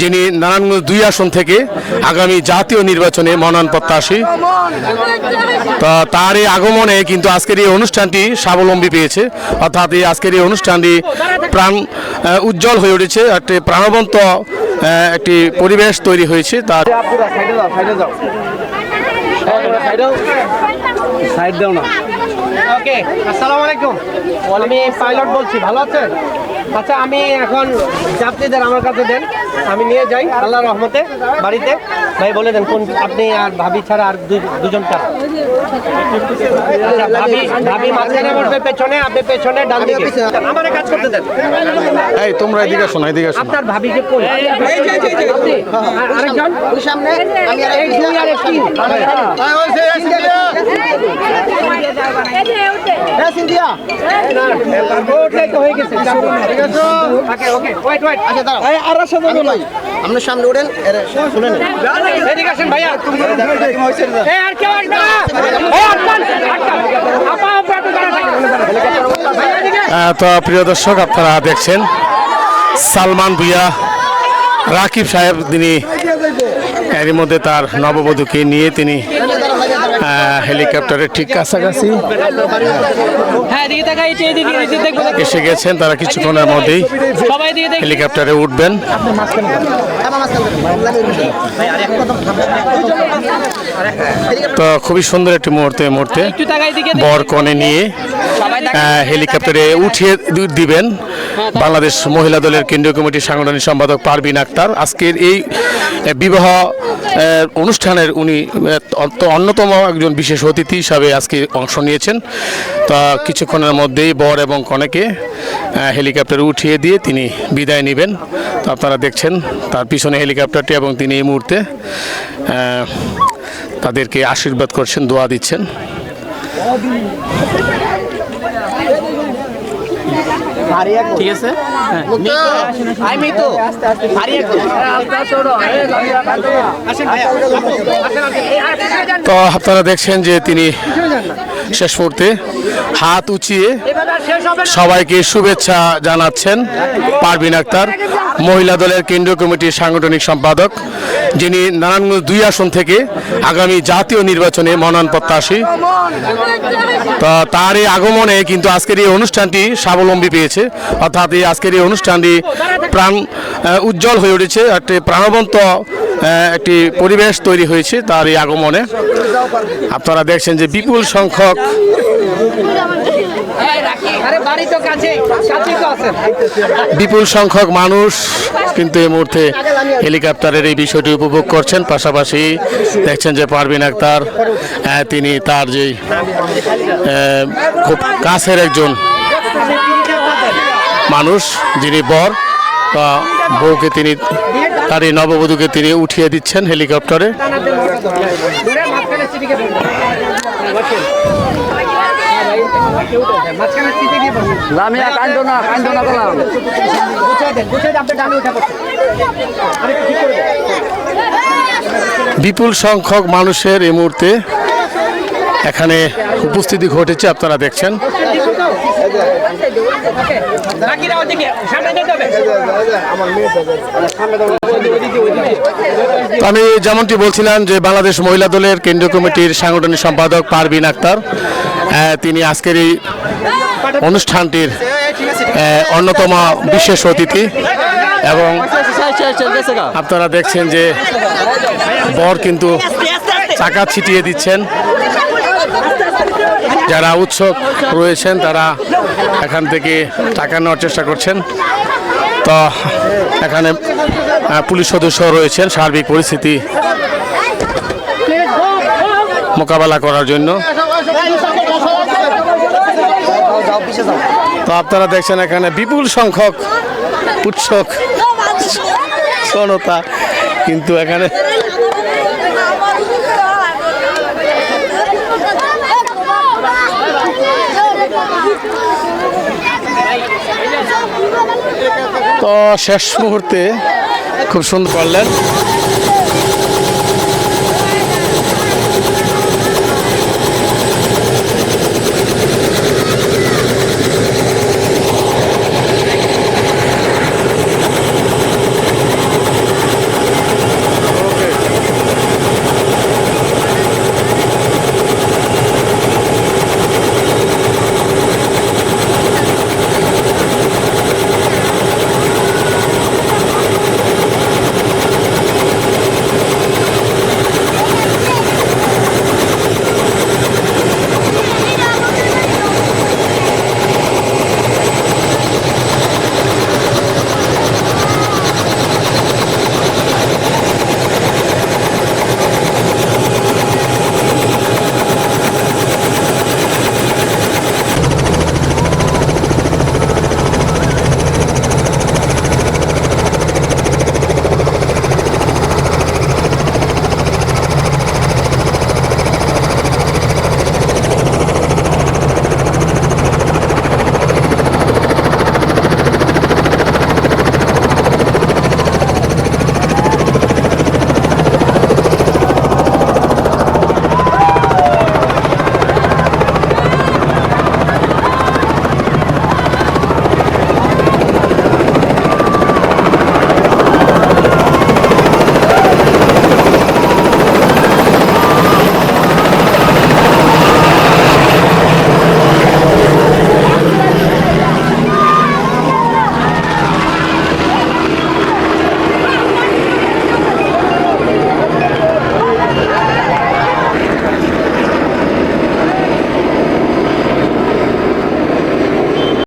যিনি নারায়ণগঞ্জ দুই আসন থেকে আগামী জাতীয় নির্বাচনে মনোনয়ন প্রত্যাশী। তো তার এই আগমনে কিন্তু আজকের এই অনুষ্ঠানটি স্বাবলম্বী পেয়েছে। অর্থাৎ এই আজকের এই অনুষ্ঠানটি প্রাণ উজ্জ্বল হয়ে উঠেছে। একটি প্রাণবন্ত একটি পরিবেশ তৈরি হয়েছে। তার সাইড দাও না। ওকে আসসালামু আলাইকুম আমি পাইলট বলছি ভালো আছেন? আচ্ছা আমি এখন যাত্রীদের আমার কাছে দেন। আমি নিয়ে যাই আল্লাহ রহমতে বাড়িতে। ভাই বলে দেন কোন আপনি আর ভাবি ছাড়া আর দুই- দুজন কারা আচ্ছা, ভাবি ভাবি মাঝখানে বসবে পেছনে আপনি পেছনে ডান দিকে। আমার কাজ করতে দেন। এই তোমরা এদিকে শোনো এদিকে শোনো আপনার ভাবি যে? আর- আরেকজন? সামনে এই দুই আর এক তিন হয়ে গেছে ওকে ওকে ওয়েট ওয়েট। আচ্ছা আপনার সামনে এর শুনে তো প্রিয় দর্শক আপনারা দেখছেন সালমান ভুইয়া রাকিব সাহেব তিনি এরই মধ্যে তার নববধূকে নিয়ে তিনি হেলিকপ্টারের ঠিক কাছাকাছি হ্যাঁ এসে গেছেন তারা কিছুক্ষণের মধ্যেই। হেলিকপ্টারে উঠবেন। তো খুবই সুন্দর একটি মুহূর্তে মুহূর্তে বর কনে নিয়ে হেলিকপ্টারে উঠিয়ে দিবেন। বাংলাদেশ মহিলা দলের কেন্দ্রীয় কমিটির সাংগঠনিক সম্পাদক পারবিন আক্তার। আজকের এই বিবাহ অনুষ্ঠানের উনি অন্যতম একজন বিশেষ অতিথি হিসাবে আজকে অংশ নিয়েছেন। তা কিছুক্ষণের মধ্যেই বর এবং কনেকে হেলিকপ্টারে উঠিয়ে দিয়ে তিনি বিদায় নেবেন। তো আপনারা দেখছেন, তার পিছনে হেলিকপ্টারটি এবং তিনি এই মুহূর্তে তাদেরকে আশীর্বাদ করছেন, দোয়া দিচ্ছেন ঠিক আছে আই মিতু আরে একটু আসেন ভাইয়া আসেন আপনি এই আছে তো আপনারা দেখছেন যে তিনি শেষ মুহূর্তে হাত উঁচিয়ে সবাইকে শুভেচ্ছা জানাচ্ছেন পারবিন আক্তার, মহিলা দলের কেন্দ্রীয় কমিটির সাংগঠনিক সম্পাদক, যিনি নারায়ণগঞ্জ দুই আসন থেকে আগামী জাতীয় নির্বাচনে মনোনয়ন প্রত্যাশী। তো তার এই আগমনে কিন্তু আজকের এই অনুষ্ঠানটি স্বাবলম্বী পেয়েছে। অর্থাৎ এই আজকের এই অনুষ্ঠানটি প্রাণ উজ্জ্বল হয়ে উঠেছে। একটি প্রাণবন্ত একটি পরিবেশ তৈরি হয়েছে তার এই আগমনে। আপনারা দেখছেন যে বিপুল সংখ্যক বিপুল সংখ্যক মানুষ কিন্তু এই মুহূর্তে হেলিকপ্টারের এই বিষয়টি উপভোগ করছেন। পাশাপাশি দেখছেন যে পারবিন আক্তার তিনি তার যে খুব কাছের একজন মানুষ যিনি বর বা বউকে তিনি তার এই নববধূকে তিনি উঠিয়ে দিচ্ছেন হেলিকপ্টারে। লামিয়া কান্দো না কান্দো না বললাম গুছিয়ে দেন গুছিয়ে দেন আপনি ডানে উঠে পড়ছেন আরে ঠিক করে? বিপুল সংখ্যক মানুষের এই মুহূর্তে এখানে উপস্থিতি ঘটেছে, আপনারা দেখছেন। আমি যেমনটি বলছিলাম যে বাংলাদেশ মহিলা দলের কেন্দ্রীয় কমিটির সাংগঠনিক সম্পাদক পারবিন আক্তার তিনি আজকের এই অনুষ্ঠানটির অন্যতম বিশেষ অতিথি। এবং আপনারা দেখছেন যে বর কিন্তু চাকা ছিটিয়ে দিচ্ছেন। যারা উৎসব রয়েছেন, তারা এখান থেকে টাকা নেওয়ার চেষ্টা করছেন। তো এখানে পুলিশ সদস্য রয়েছেন সার্বিক পরিস্থিতি মোকাবেলা করার জন্য। তো আপনারা দেখছেন এখানে বিপুল সংখ্যক উৎসক জনতা, কিন্তু এখানে শেষ মুহূর্তে খুব সুন্দর করলেন